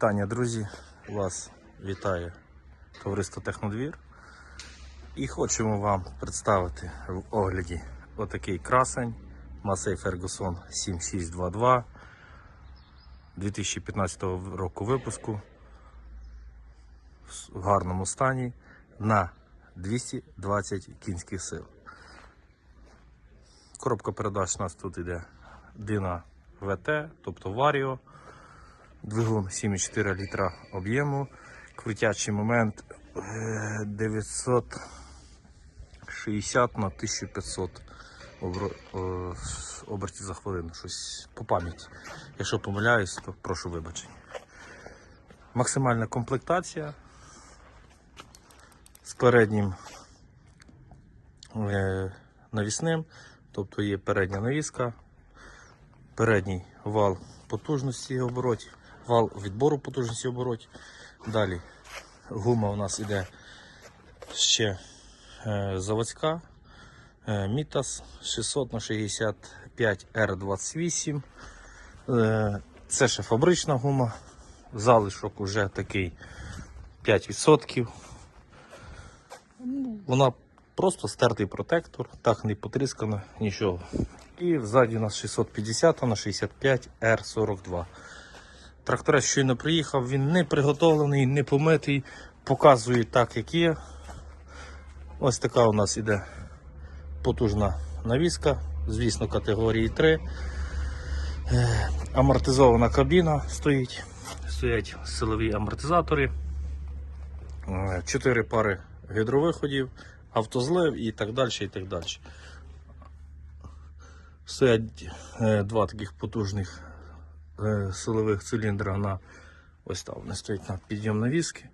Вітання, друзі! Вас вітає товариство Технодвір. І хочемо вам представити в огляді отакий красень Massey Ferguson 7622 2015 року випуску в гарному стані на 220 кінських сил. Коробка передач у нас тут іде Dina VT, тобто Vario. Двигун 7,4 літра об'єму. Крутячий момент е, 960 на 1500 обро- е, обертів за хвилину. Щось по пам'яті. Якщо помиляюсь, то прошу вибачення. Максимальна комплектація з переднім е, навісним, тобто є передня навіска, передній вал потужності оборотів, вал відбору потужності оборотів. Далі гума у нас іде ще е, заводська е, Мітас 600 на 65 R28. Е, це ще фабрична гума. Залишок уже такий 5%. Ну, Вона просто стертий протектор, так не потріскана, нічого. І ззаді у нас 650 на 65 R42. Тракторець щойно приїхав, він не приготовлений, не помитий, показує так, як є. Ось така у нас іде потужна навіска, звісно, категорії 3. Е, Амортизована кабіна стоїть, стоять силові амортизатори, Е, чотири пари гідровиходів, автозлив і так далі. і так далі. Стоять е, два таких потужних силових циліндра на ось там вони стоять на підйом навіски.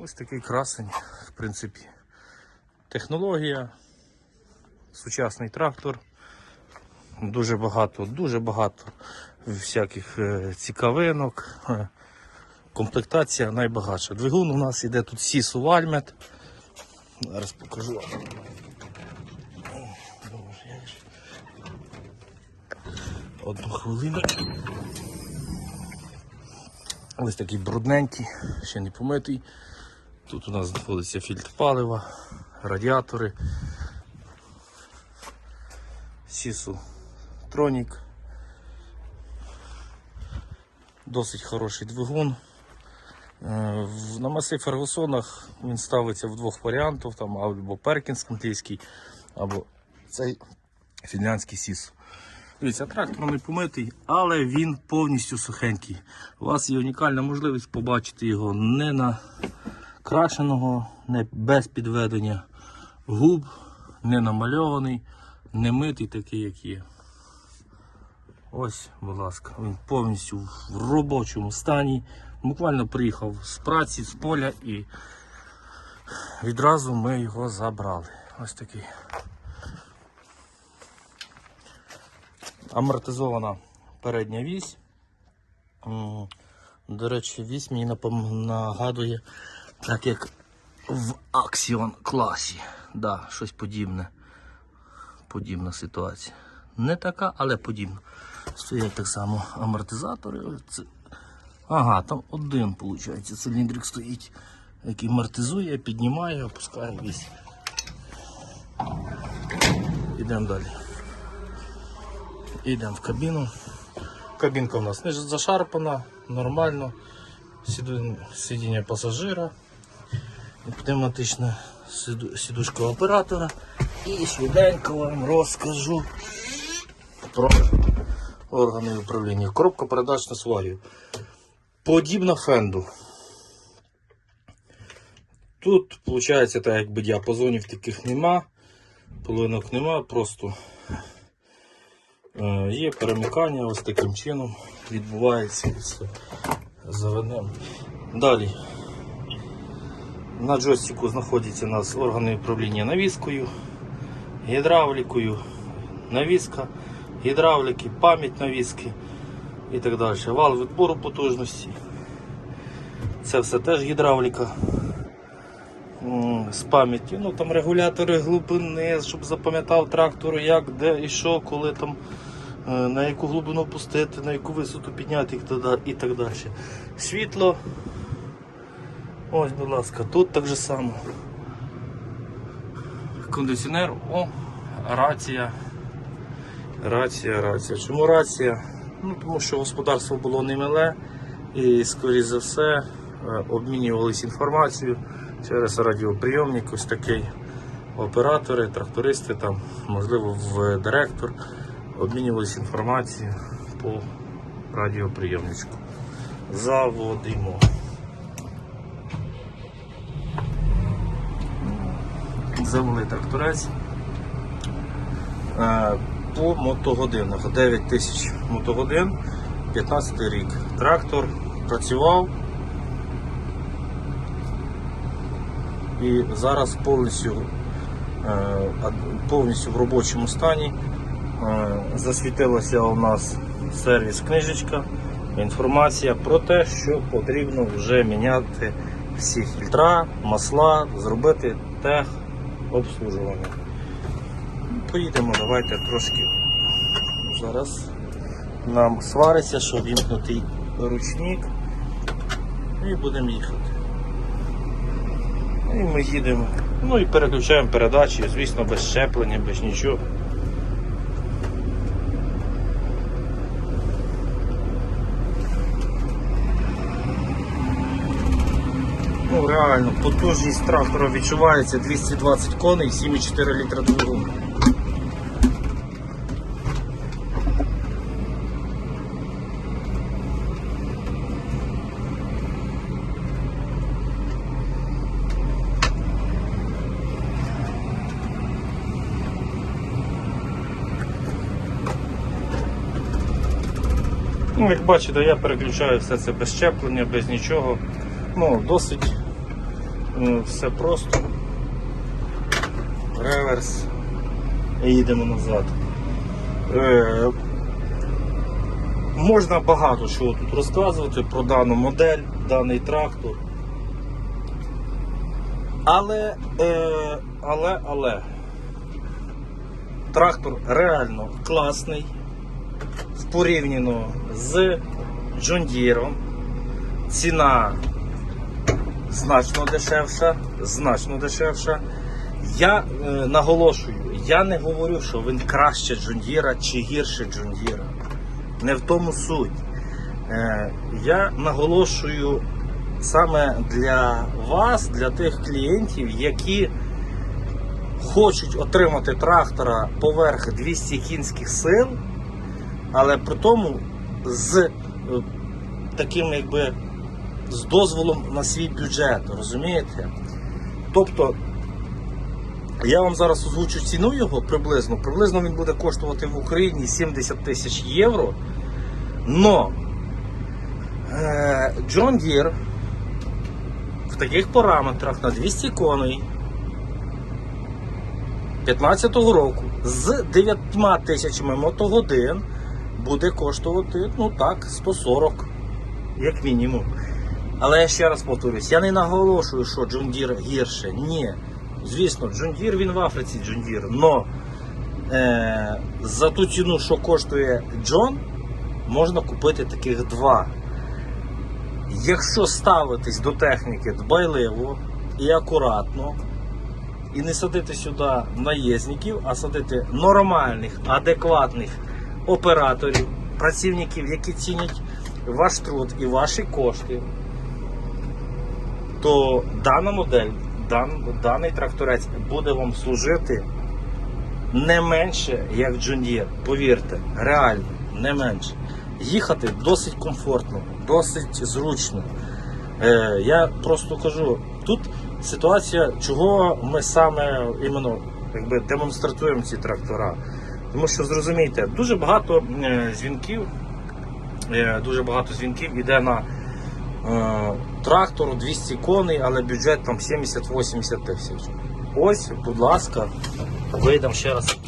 Ось такий красень, в принципі. Технологія, сучасний трактор. Дуже багато, дуже багато всяких е, цікавинок. Е, Комплектація найбагатша. Двигун у нас іде тут Сісу Вальмет. Зараз покажу вам. Боже, як же. Одну хвилину. Ось такий брудненький, ще не помитий. Тут у нас знаходиться фільтр палива, радіатори. Сісу Тронік. Досить хороший двигун. Е, На маси Фергусонах він ставиться в двох варіантах, там або Перкінс англійський, або цей фінляндський сіс. Дивіться, трактор не помитий, але він повністю сухенький. У вас є унікальна можливість побачити його не накрашеного, не без підведення губ, не намальований, не митий такий, як є. Ось, будь ласка, він повністю в робочому стані. Буквально приїхав з праці, з поля і відразу ми його забрали. Ось такий. Амортизована передня вісь. До речі, вісь мені нагадує, так як в Axion класі. Да, щось подібне. Подібна ситуація. Не така, але подібна. Стоять так само амортизатори. Це... Ага, там один, виходить, циліндрик стоїть, який амортизує, піднімає, опускає вісь. Ідемо далі. Йдемо в кабіну. Кабінка у нас не зашарпана, нормально. Сидіння пасажира, пневматична сідушка оператора. І швиденько вам розкажу про органи управління. Коробка передач на сварію. Подібна фенду. Тут, виходить, так якби діапазонів таких нема, половинок нема, просто Є перемикання ось таким чином відбувається все заведемо. Далі на джойстику знаходяться у нас органи управління навіскою, гідравлікою, навіска, гідравліки, пам'ять навіски і так далі. Вал відбору потужності. Це все теж гідравліка. З пам'яттю, ну там регулятори глибини, щоб запам'ятав трактор, як, де і що, коли там е, на яку глибину пустити, на яку висоту підняти і так далі. Світло. Ось, будь ласка, тут так же само. Кондиціонер, о, рація. Рація, рація. Чому рація? Ну, тому що господарство було немиле і, скоріш за все, е, обмінювалися інформацією через радіоприйомник, ось такий. Оператори, трактористи, там, можливо, в директор обмінювалися інформацією по радіоприйомничку. Заводимо. Завели тракторець. Е, По мотогодинах 9 тисяч мотогодин, 15 рік. Трактор працював і зараз повністю, е, повністю в робочому стані. Е, Засвітилася у нас сервіс-книжечка, інформація про те, що потрібно вже міняти всі фільтра, масла, зробити тех обслужування. Поїдемо, давайте трошки зараз нам свариться, щоб вімкнути ручник і будемо їхати. І ми їдемо. Ну і переключаємо передачі, звісно, без щеплення, без нічого. Ну реально, потужність трактора відчувається 220 коней, 7,4 літра двигун. Ну, як бачите, я переключаю все це без щеплення, без нічого. Ну, досить е, все просто. Реверс. І їдемо назад. Е, можна багато чого тут розказувати про дану модель, даний трактор. Але, е, але, але, трактор реально класний порівняно з Deere. Ціна значно дешевша, значно дешевша. Я е, наголошую, я не говорю, що він краще Deere чи гірше Deere. Не в тому суть. Е, я наголошую саме для вас, для тих клієнтів, які хочуть отримати трактора поверх 200 кінських сил, але при тому з е, таким якби з дозволом на свій бюджет, розумієте? Тобто, я вам зараз озвучу ціну його приблизно. Приблизно він буде коштувати в Україні 70 тисяч євро. Но е, John Deere в таких параметрах на 200 коней 15-го року з 9 тисячами мотогодин буде коштувати, ну так, 140, як мінімум. Але я ще раз повторюсь, я не наголошую, що Deere гірше. Ні. Звісно, Deere він в Африці Deere, но е, за ту ціну, що коштує John, можна купити таких два. Якщо ставитись до техніки дбайливо і акуратно, і не садити сюди наєзників, а садити нормальних, адекватних операторів, працівників, які цінять ваш труд і ваші кошти, то дана модель, дан, даний тракторець буде вам служити не менше, як Deere. Повірте, реально, не менше. Їхати досить комфортно, досить зручно. Е, я просто кажу, тут ситуація, чого ми саме іменно якби, демонструємо ці трактора. Тому що зрозумійте, дуже багато е, дзвінків, е, дуже багато дзвінків іде на е, трактор 200 коней, але бюджет там 70-80 тисяч. Ось, будь ласка, вийдемо ще раз.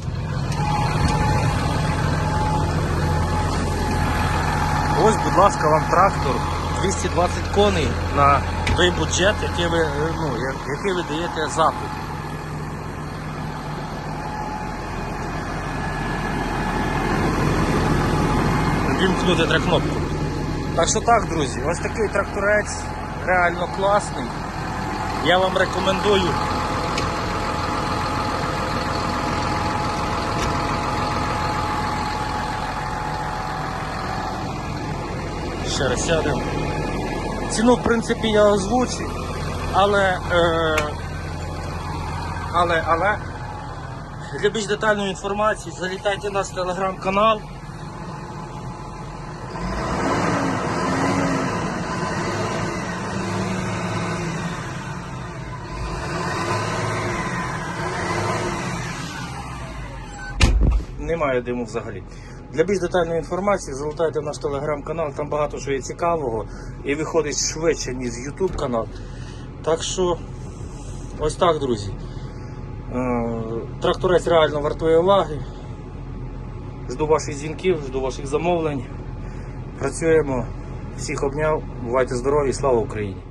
Ось, будь ласка, вам трактор 220 коней на той бюджет, який ви, ну, який ви даєте запит. Вімкнути треба кнопку. Так що так, друзі, ось такий тракторець реально класний. Я вам рекомендую. Ще раз сядемо. Ціну, в принципі, я озвучив, але, е, але, але для більш детальної інформації залітайте на наш телеграм-канал. Немає диму взагалі. Для більш детальної інформації залутайте в наш телеграм-канал, там багато що є цікавого і виходить швидше, ніж YouTube канал. Так що ось так, друзі. Е, Тракторець реально вартує уваги. Жду ваших дзвінків, жду ваших замовлень. Працюємо. Всіх обняв. Бувайте здорові, слава Україні!